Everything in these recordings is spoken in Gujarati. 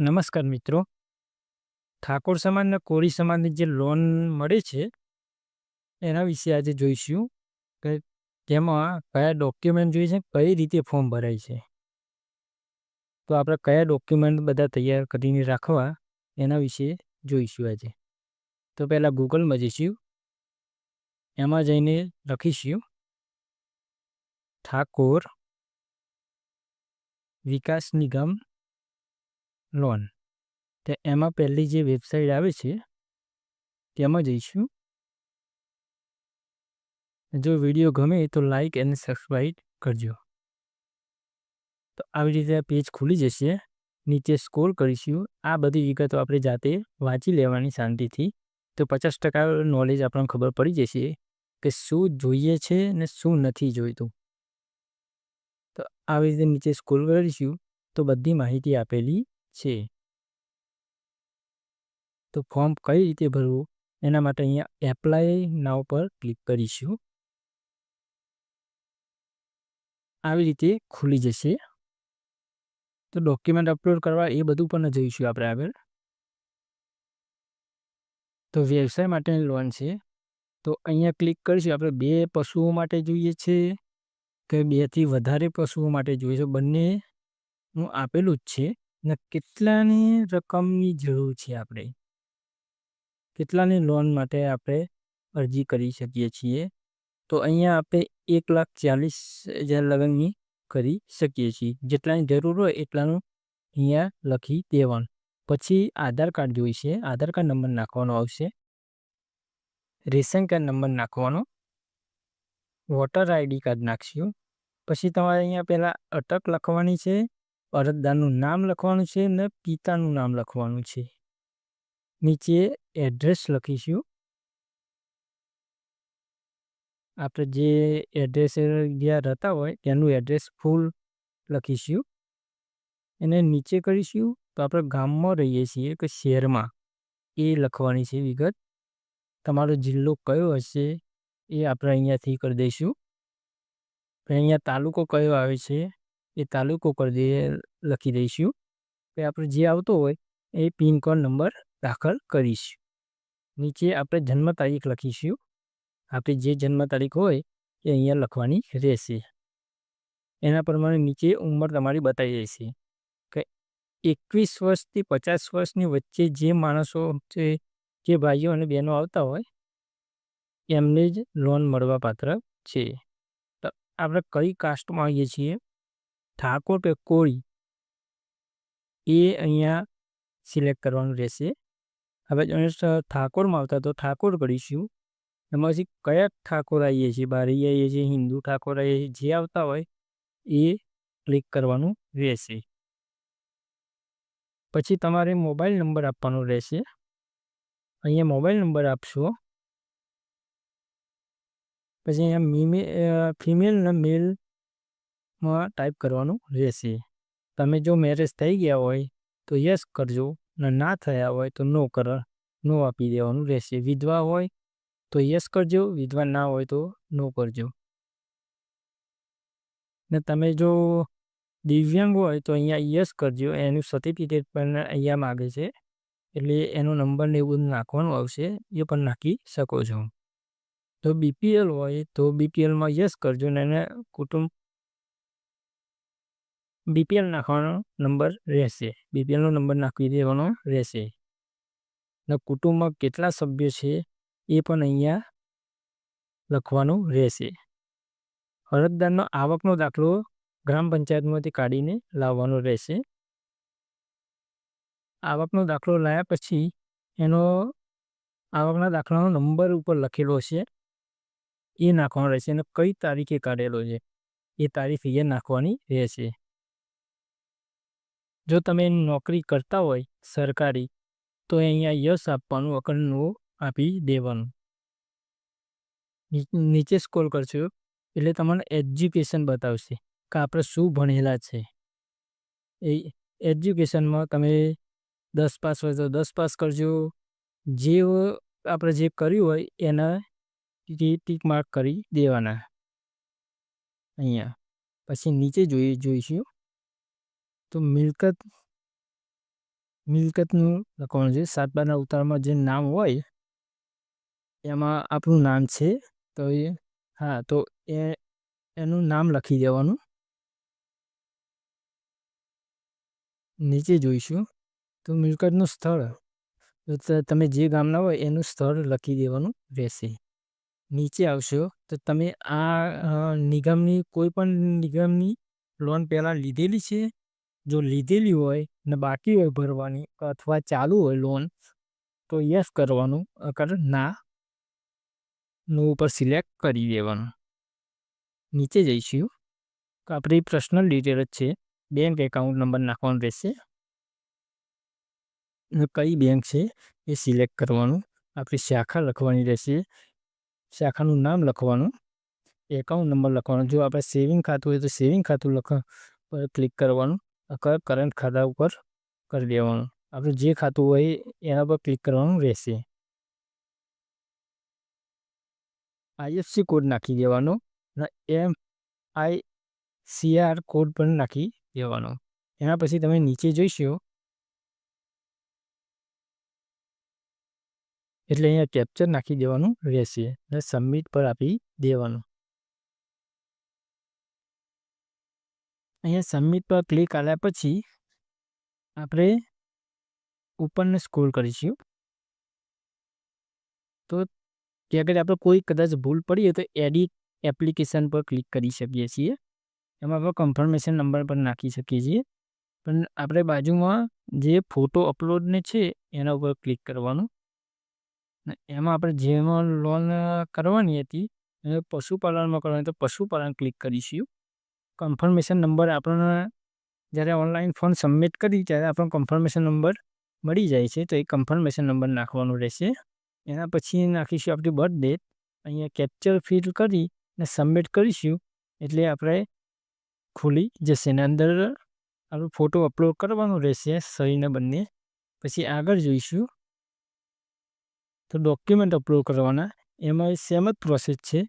નમસ્કાર મિત્રો. ઠાકોર સમાજ કોરી સમાજની જે લોન મળે છે, એના વિશે આજે જોઈશું કે તેમાં કયા ડોક્યુમેન્ટ જોઈએ છે, કઈ રીતે ફોર્મ ભરાય છે. તો આપણે કયા ડોક્યુમેન્ટ બધા તૈયાર કરીને રાખવા, એના વિશે જોઈશું આજે. તો પહેલાં ગૂગલમાં જઈશું. એમાં જઈને લખીશું. ઠાકોર વિકાસ નિગમ લોન. તો એમાં પહેલી જે વેબસાઇટ આવે છે, તેમાં જઈશું. જો વીડિયો ગમે તો લાઈક અને સબસ્ક્રાઈબ કરજો. તો આવી રીતે આ પેજ ખુલી જશે. નીચે સ્કોર કરીશું. આ બધી વિગતો આપણે જાતે વાંચી લેવાની શાંતિથી. તો પચાસ ટકા નોલેજ આપણને ખબર પડી જશે કે શું જોઈએ છે ને શું નથી જોઈતું. તો આવી રીતે નીચે સ્કોર કરીશું. તો બધી માહિતી આપેલી છે. તો ફોર્મ કઈ રીતે ભરવું? એના માટે અહીંયા એપ્લાય નાવ પર ક્લિક કરીશું. આવી રીતે ખુલી જશે. તો ડોક્યુમેન્ટ અપલોડ કરવા એ બધું પણ જોઈશું આપણે આગળ. તો વ્યવસાય માટેની લોન છે. તો અહીંયા ક્લિક કરીશું. આપણે બે પશુઓ માટે જોઈએ છે કે બેથી વધારે પશુઓ માટે જોઈએ છે. બંનેનું આપેલું જ છે. ને કેટલાની રકમની જરૂર છે આપણે? કેટલાની લોન માટે આપણે અરજી કરી શકીએ છીએ? તો અહીંયા આપણે એક લાખ ચાલીસ હજાર લગનની કરી શકીએ છીએ. જેટલાની જરૂર હોય એટલાનું અહીંયા લખી દેવાનું. પછી આધાર કાર્ડ જોઈશે આધાર કાર્ડ નંબર નાખવાનો આવશે. રેશન કાર્ડ નંબર નાખવાનો. વોટર આઈડી કાર્ડ નાખશું. પછી તમારે અહીંયા પહેલાં અટક લખવાની છે. અરજદારનું નામ લખવાનું છે ને પિતાનું નામ લખવાનું છે. નીચે એડ્રેસ લખીશું. આપણે જે એડ્રેસ જ્યાં રહેતા હોય ત્યાંનું એડ્રેસ ફૂલ લખીશું. એને નીચે કરીશું તો આપણે ગામમાં રહીએ છીએ કે શહેરમાં. એ લખવાની છે વિગત. તમારો જિલ્લો કયો હશે એ આપણે અહીંયાથી કરી દઈશું. અહીંયા તાલુકો કયો આવે છે? એ તાલુકો કરી દઈએ, લખી દઈશું કે આપણે જે આવતો હોય એ પિનકોડ નંબર દાખલ કરીશું. નીચે આપણે જન્મ તારીખ લખીશું. આપણી જે જન્મ તારીખ હોય એ અહીંયા લખવાની રહેશે. એના પ્રમાણે નીચે ઉંમર તમારી બતાવી દેશે કે એકવીસ વર્ષથી પચાસ વર્ષની વચ્ચે જે માણસો છે, જે ભાઈઓ અને બહેનો આવતા હોય, એમને જ લોન મળવાપાત્ર છે. તો આપણે કઈ કાસ્ટમાં આવીએ છીએ? ઠાકોર કે કોળી, એ અહીંયા સિલેક્ટ કરવાનું રહેશે. હવે ઠાકોરમાં આવતા તો ઠાકોર કરીશું. એમાંથી કયા ઠાકોર આવીએ છીએ? બારી આવીએ છીએ, હિન્દુ ઠાકોર આવીએ છીએ, જે આવતા હોય એ ક્લિક કરવાનું રહેશે. પછી તમારે મોબાઈલ નંબર આપવાનો રહેશે. અહીંયા મોબાઈલ નંબર આપશો. પછી અહીંયા ફિમેલ ને મેલમાં ટાઈપ કરવાનું રહેશે. તમે જો મેરેજ થઈ ગયા હોય, તો યસ કરજો. ને ના થયા હોય, તો નો કર નો આપી દેવાનું રહેશે. વિધવા હોય, તો યસ કરજો. વિધવા ના હોય, તો નો કરજો. ને તમે જો દિવ્યાંગ હોય, તો અહીંયા યસ કરજો. એનું સર્ટિફિકેટ પણ અહીંયા માગે છે. એટલે એનો નંબર ને એવું નાખવાનું આવશે. એ પણ નાખી શકો છો. તો બીપીએલ હોય, તો બીપીએલમાં યસ કરજો. ને એને કુટુંબ બીપીએલ નાખવાનો નંબર રહેશે. બીપીએલનો નંબર નાખી દેવાનો રહેશે. ને કુટુંબમાં કેટલા સભ્યો છે એ પણ અહીંયા લખવાનું રહેશે. અરજદારનો આવકનો દાખલો ગ્રામ પંચાયતમાંથી કાઢીને લાવવાનો રહેશે. આવકનો દાખલો લાવ્યા પછી એનો આવકના દાખલાનો નંબર ઉપર લખેલો છે. એ નાખવાનો રહેશે અને કઈ તારીખે કાઢેલો છે. એ તારીખ અહીંયા નાખવાની રહેશે. જો તમે નોકરી કરતા હોય સરકારી, તો અહીંયા યસ આપવાનું અકળનું આપી દેવાનું. નીચે સ્કોલ કરશો, એટલે તમને એજ્યુકેશન બતાવશે કે આપણે શું ભણેલા છે. એ એજ્યુકેશનમાં તમે દસ પાસ હોય તો દસ પાસ કરજો. જે આપણે જે કર્યું હોય એના ટીક માર્ક કરી દેવાના. અહીંયા. પછી નીચે જોઈ, જોઈશું. તો મિલકત, મિલકતનું લખવાનું છે. સાત ઉતારમાં જે નામ હોય, એમાં આપણું નામ છે. તો એ, હા, તો એ, એનું નામ લખી દેવાનું. નીચે જોઈશું તો મિલકતનું સ્થળ તમે જે ગામના હોય એનું સ્થળ લખી દેવાનું રહેશે. નીચે આવશો, તો તમે આ નિગમની કોઈ પણ નિગમની લોન પહેલાં લીધેલી છે? જો લીધેલી હોય ને બાકી હોય ભરવાની અથવા ચાલુ હોય લોન તો યસ કરવાનું, અગર ના, નું ઉપર સિલેક્ટ કરી દેવાનું. નીચે જઈશું તો આપણી પર્સનલ ડિટેલ છે. બેંક એકાઉન્ટ નંબર નાખવાનો રહેશે. કઈ બેંક છે એ સિલેક્ટ કરવાનું. આપણી શાખા લખવાની રહેશે. શાખાનું નામ લખવાનું. એકાઉન્ટ નંબર લખવાનો. જો આપણે સેવિંગ ખાતું હોય તો સેવિંગ ખાતું લખવા પર ક્લિક કરવાનું. કરંટ ખાતા ઉપર કરી દેવાનું. આપણું જે ખાતું હોય એના પર ક્લિક કરવાનું રહેશે. આઈએફએસસી કોડ નાખી દેવાનો. એમઆઈસીઆર કોડ પણ નાખી દેવાનો. એના પછી તમે નીચે જોઈશો એટલે અહીંયા કેપ્ચર નાખી દેવાનું રહેશે અને સબમિટ પર આપી દેવાનું. અહીંયા સબમિટ પર ક્લિક આવ્યા પછી આપણે ઉપરને સ્ક્રોલ કરીશું. તો ત્યાં આગળ આપણે કોઈ કદાચ ભૂલ પડી હોય તો એડિટ એપ્લિકેશન પર ક્લિક કરી શકીએ છીએ. એમાં આપણે કન્ફર્મેશન નંબર પર નાખી શકીએ છીએ. પણ આપણે બાજુમાં જે ફોટો અપલોડને છે એના ઉપર ક્લિક કરવાનું. એમાં આપણે જેમાં લોન કરવાની હતી પશુપાલનમાં કરવાની તો પશુપાલન ક્લિક કરીશું. કન્ફર્મેશન નંબર આપણને જ્યારે ઓનલાઈન ફોર્મ સબમિટ કરી ત્યારે આપણો કન્ફર્મેશન નંબર મળી જાય છે તો એ કન્ફર્મેશન નંબર નાખવાનો રહેશે. એના પછી નાખીશું આપણી બર્થ ડેટ. અહીંયા કેપ્ચર ફિલ કરી અને સબમિટ કરીશું એટલે આપણે ખુલી જશે ને અંદર આપણો ફોટો અપલોડ કરવાનો રહેશે સહીને બંને. પછી આગળ જોઈશું તો ડોક્યુમેન્ટ અપલોડ કરવાના. એમાં સેમ જ પ્રોસેસ છે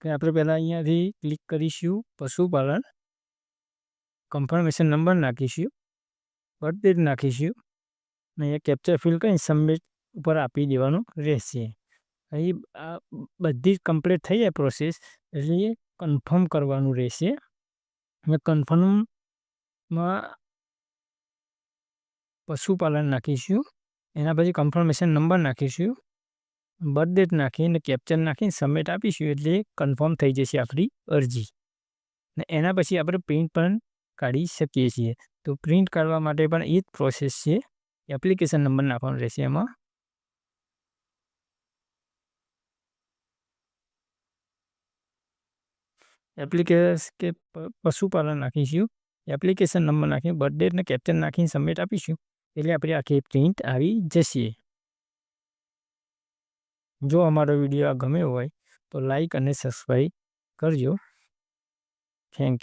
કે આપણે પહેલાં અહીંયાથી ક્લિક કરીશું પશુપાલન. કન્ફર્મેશન નંબર નાખીશું. બર્થ ડેટ નાખીશું. અને અહીંયા કેપ્ચર ફિલ કરીને સબમિટ ઉપર આપી દેવાનું રહેશે. અહીં આ બધી જ કમ્પ્લીટ થઈ જાય પ્રોસેસ એટલે કન્ફર્મ કરવાનું રહેશે. અને કન્ફર્મમાં પશુપાલન નાખીશું. એના પછી કન્ફર્મેશન નંબર નાખીશું. બર્થ ડેટ નાખીને કેપ્ચર નાખીને સબમિટ આપીશું એટલે કન્ફર્મ થઈ જશે આપણી અરજી. ને એના પછી આપણે પ્રિન્ટ પણ કાઢી શકીએ છીએ. તો પ્રિન્ટ કાઢવા માટે પણ એ જ પ્રોસેસ છે. એપ્લિકેશન નંબર નાખવાનો રહેશે એમાં. એપ્લિકેશ કે પશુપાલન નાખીશું. એપ્લિકેશન નંબર નાખીને બર્થ ડેટ ને કેપ્ચર નાખીને સબમિટ આપીશું એટલે આપણી આખી પ્રિન્ટ આવી જશે. જો અમારો વીડિયો આ ગમ્યો હોય તો લાઈક અને સબસ્ક્રાઈબ કરજો. Thank you.